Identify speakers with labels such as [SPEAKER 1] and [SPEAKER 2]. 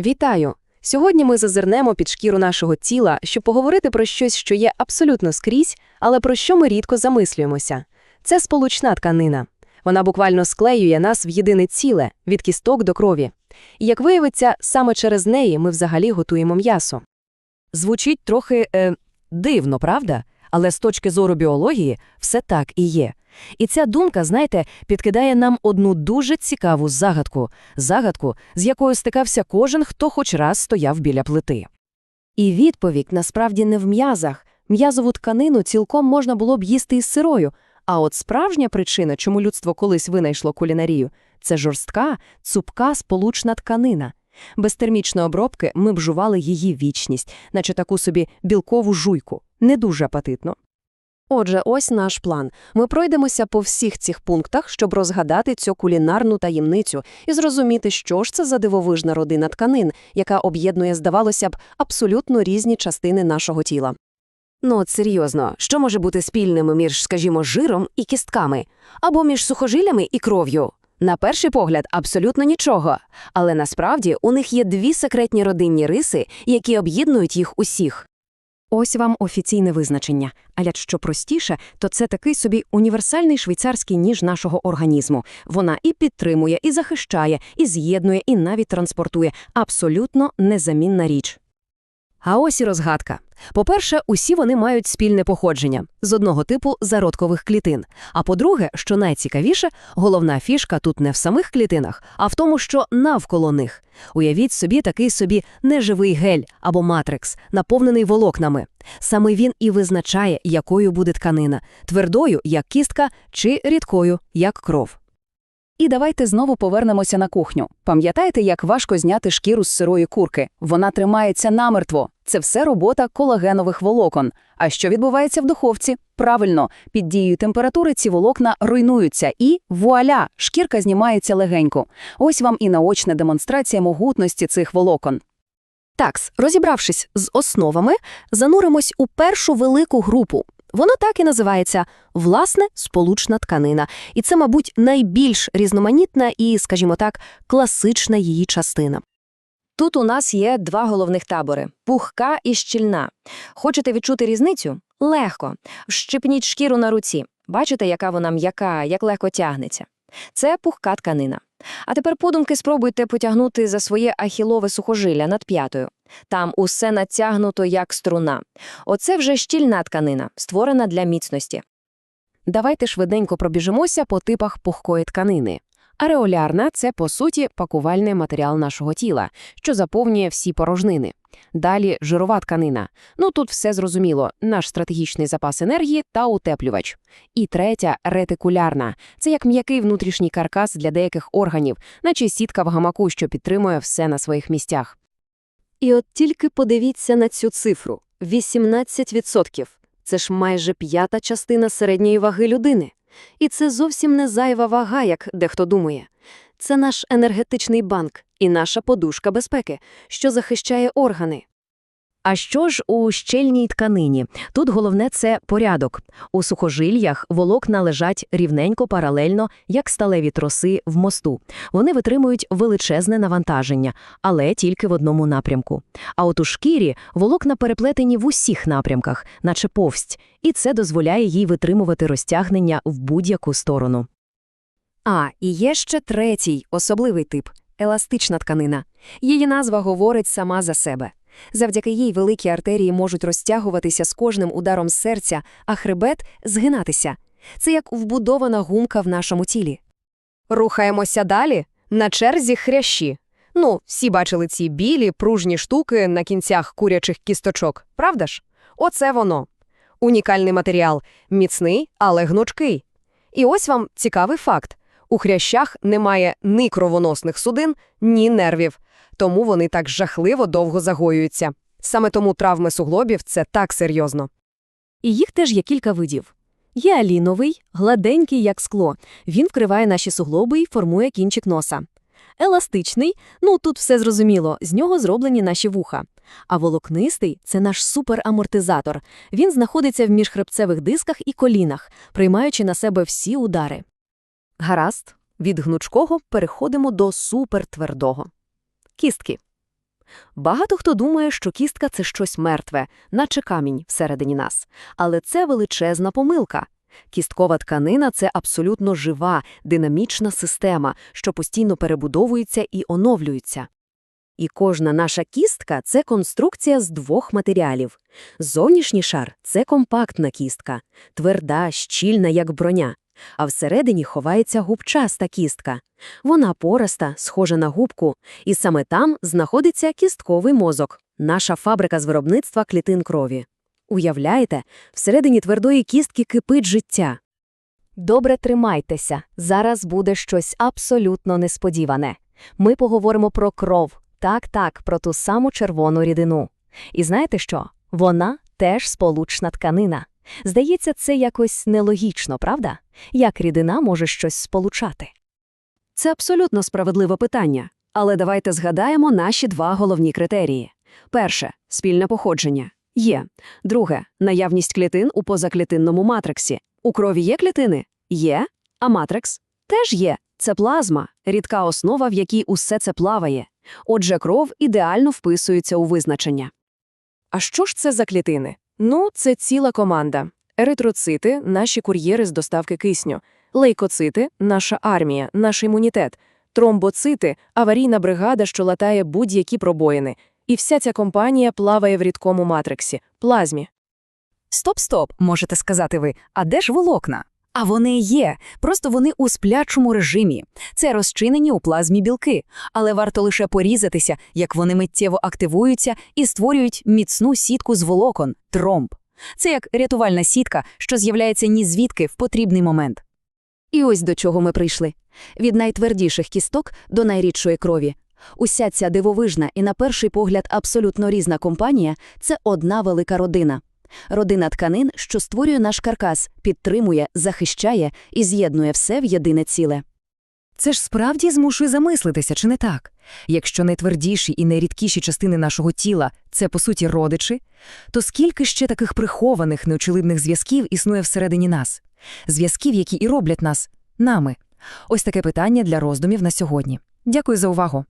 [SPEAKER 1] Вітаю! Сьогодні ми зазирнемо під шкіру нашого тіла, щоб поговорити про щось, що є абсолютно скрізь, але про що ми рідко замислюємося. Це сполучна тканина. Вона буквально склеює нас в єдине ціле, від кісток до крові. І, як виявиться, саме через неї ми взагалі готуємо м'ясо.
[SPEAKER 2] Звучить трохи е, дивно, правда? Але з точки зору біології все так і є. І ця думка, знаєте, підкидає нам одну дуже цікаву загадку, загадку, з якою стикався кожен, хто хоч раз стояв біля плити.
[SPEAKER 1] І відповідь насправді не в м'язах. М'язову тканину цілком можна було б їсти із сирою. А от справжня причина, чому людство колись винайшло кулінарію, це жорстка, цупка сполучна тканина. Без термічної обробки ми б жували її вічність, наче таку собі білкову жуйку. Не дуже апетитно. Отже, ось наш план. Ми пройдемося по всіх цих пунктах, щоб розгадати цю кулінарну таємницю і зрозуміти, що ж це за дивовижна родина тканин, яка об'єднує, здавалося б, абсолютно різні частини нашого тіла.
[SPEAKER 3] Ну от серйозно, що може бути спільним між, скажімо, жиром і кістками, або між сухожиллями і кров'ю? На перший погляд, абсолютно нічого. Але насправді у них є дві секретні родинні риси, які об'єднують їх усіх.
[SPEAKER 1] Ось вам офіційне визначення. А що простіше, то це такий собі універсальний швейцарський ніж нашого організму. Вона і підтримує, і захищає, і з'єднує, і навіть транспортує. Абсолютно незамінна річ.
[SPEAKER 2] А ось і розгадка. По-перше, усі вони мають спільне походження з одного типу зародкових клітин. А по-друге, що найцікавіше, головна фішка тут не в самих клітинах, а в тому, що навколо них. Уявіть собі такий собі неживий гель або матрикс, наповнений волокнами. Саме він і визначає, якою буде тканина твердою, як кістка, чи рідкою, як кров.
[SPEAKER 4] І давайте знову повернемося на кухню. Пам'ятаєте, як важко зняти шкіру з сирої курки? Вона тримається намертво. Це все робота колагенових волокон. А що відбувається в духовці? Правильно, під дією температури ці волокна руйнуються і вуаля, шкірка знімається легенько. Ось вам і наочна демонстрація могутності цих волокон.
[SPEAKER 1] Такс, розібравшись з основами, зануримось у першу велику групу. Воно так і називається власне сполучна тканина. І це, мабуть, найбільш різноманітна і, скажімо так, класична її частина. Тут у нас є два головних табори пухка і щільна. Хочете відчути різницю? Легко. Вщипніть шкіру на руці. Бачите, яка вона м'яка, як легко тягнеться. Це пухка тканина. А тепер подумки спробуйте потягнути за своє ахілове сухожилля над п'ятою. Там усе натягнуто як струна. Оце вже щільна тканина, створена для міцності. Давайте швиденько пробіжимося по типах пухкої тканини. Ареолярна це, по суті, пакувальний матеріал нашого тіла, що заповнює всі порожнини. Далі жирова тканина. Ну тут все зрозуміло: наш стратегічний запас енергії та утеплювач. І третя ретикулярна це як м'який внутрішній каркас для деяких органів, наче сітка в гамаку, що підтримує все на своїх місцях. І от тільки подивіться на цю цифру 18%. Це ж майже п'ята частина середньої ваги людини. І це зовсім не зайва вага, як дехто думає. Це наш енергетичний банк і наша подушка безпеки, що захищає органи.
[SPEAKER 2] А що ж у щельній тканині? Тут головне це порядок. У сухожильях волокна лежать рівненько паралельно, як сталеві троси в мосту. Вони витримують величезне навантаження, але тільки в одному напрямку. А от у шкірі волокна переплетені в усіх напрямках, наче повсть, і це дозволяє їй витримувати розтягнення в будь-яку сторону.
[SPEAKER 1] А, і є ще третій, особливий тип еластична тканина. Її назва говорить сама за себе. Завдяки їй великі артерії можуть розтягуватися з кожним ударом серця, а хребет згинатися. Це як вбудована гумка в нашому тілі. Рухаємося далі на черзі хрящі. Ну, всі бачили ці білі пружні штуки на кінцях курячих кісточок, правда ж? Оце воно. Унікальний матеріал, міцний, але гнучкий. І ось вам цікавий факт: у хрящах немає ні кровоносних судин, ні нервів тому вони так жахливо довго загоюються. Саме тому травми суглобів це так серйозно. І їх теж є кілька видів. Є аліновий, гладенький, як скло. Він вкриває наші суглоби і формує кінчик носа. Еластичний, ну тут все зрозуміло, з нього зроблені наші вуха. А волокнистий це наш суперамортизатор. Він знаходиться в міжхребцевих дисках і колінах, приймаючи на себе всі удари. Гаразд, від гнучкого переходимо до супертвердого. Кістки. Багато хто думає, що кістка – це щось мертве, наче камінь всередині нас. Але це величезна помилка. Кісткова тканина – це абсолютно жива, динамічна система, що постійно перебудовується і оновлюється. І кожна наша кістка – це конструкція з двох матеріалів. Зовнішній шар – це компактна кістка, тверда, щільна, як броня. А всередині ховається губчаста кістка. Вона пораста, схожа на губку, і саме там знаходиться кістковий мозок, наша фабрика з виробництва клітин крові. Уявляєте, всередині твердої кістки кипить життя.
[SPEAKER 5] Добре тримайтеся, зараз буде щось абсолютно несподіване. Ми поговоримо про кров, так-так, про ту саму червону рідину. І знаєте що? Вона теж сполучна тканина. Здається, це якось нелогічно, правда? Як рідина може щось сполучати?
[SPEAKER 1] Це абсолютно справедливе питання. Але давайте згадаємо наші два головні критерії. Перше – спільне походження. Є. Друге – наявність клітин у позаклітинному матриксі. У крові є клітини? Є. А матрикс? Теж є. Це плазма, рідка основа, в якій усе це плаває. Отже, кров ідеально вписується у визначення.
[SPEAKER 6] А що ж це за клітини? Ну, це ціла команда. Еритроцити – наші кур'єри з доставки кисню. Лейкоцити – наша армія, наш імунітет. Тромбоцити – аварійна бригада, що латає будь-які пробоїни. І вся ця компанія плаває в рідкому матриксі – плазмі.
[SPEAKER 7] Стоп-стоп, можете сказати ви, а де ж волокна? А вони є, просто вони у сплячому режимі. Це розчинені у плазмі білки, але варто лише порізатися, як вони миттєво активуються і створюють міцну сітку з волокон – тромб. Це як рятувальна сітка, що з'являється ні звідки в потрібний момент.
[SPEAKER 1] І ось до чого ми прийшли. Від найтвердіших кісток до найрідшої крові. Уся ця дивовижна і на перший погляд абсолютно різна компанія – це одна велика родина. Родина тканин, що створює наш каркас, підтримує, захищає і з'єднує все в єдине ціле.
[SPEAKER 6] Це ж справді змушує замислитися, чи не так? Якщо найтвердіші і найрідкіші частини нашого тіла – це, по суті, родичі, то скільки ще таких прихованих, неочевидних зв'язків існує всередині нас? Зв'язків, які і роблять нас – нами. Ось таке питання для роздумів на сьогодні. Дякую за увагу.